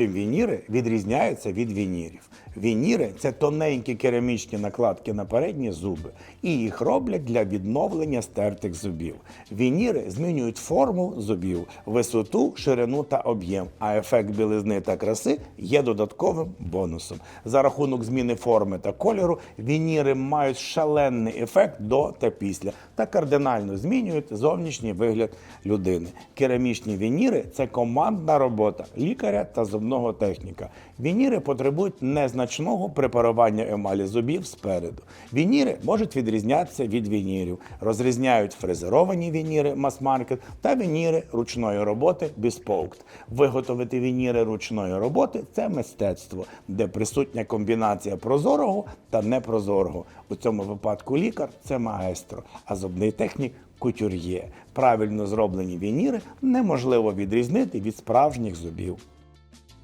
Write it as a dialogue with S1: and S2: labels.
S1: чим вініри відрізняються від вінірів. Вініри це тоненькі керамічні накладки на передні зуби, і їх роблять для відновлення стертих зубів. Вініри змінюють форму зубів, висоту, ширину та об'єм, а ефект білизни та краси є додатковим бонусом. За рахунок зміни форми та кольору вініри мають шалений ефект до та після та кардинально змінюють зовнішній вигляд людини. Керамічні вініри це командна робота лікаря та зубного техніка. Вініри потребують незначного препарування емалі зубів спереду. Вініри можуть відрізнятися від вінірів. Розрізняють фрезеровані вініри мас-маркет та вініри ручної роботи Bespoke. Виготовити вініри ручної роботи це мистецтво, де присутня комбінація прозорого та непрозорого. У цьому випадку лікар це маестро, а зубний технік кутюр'є. Правильно зроблені вініри неможливо відрізнити від справжніх зубів.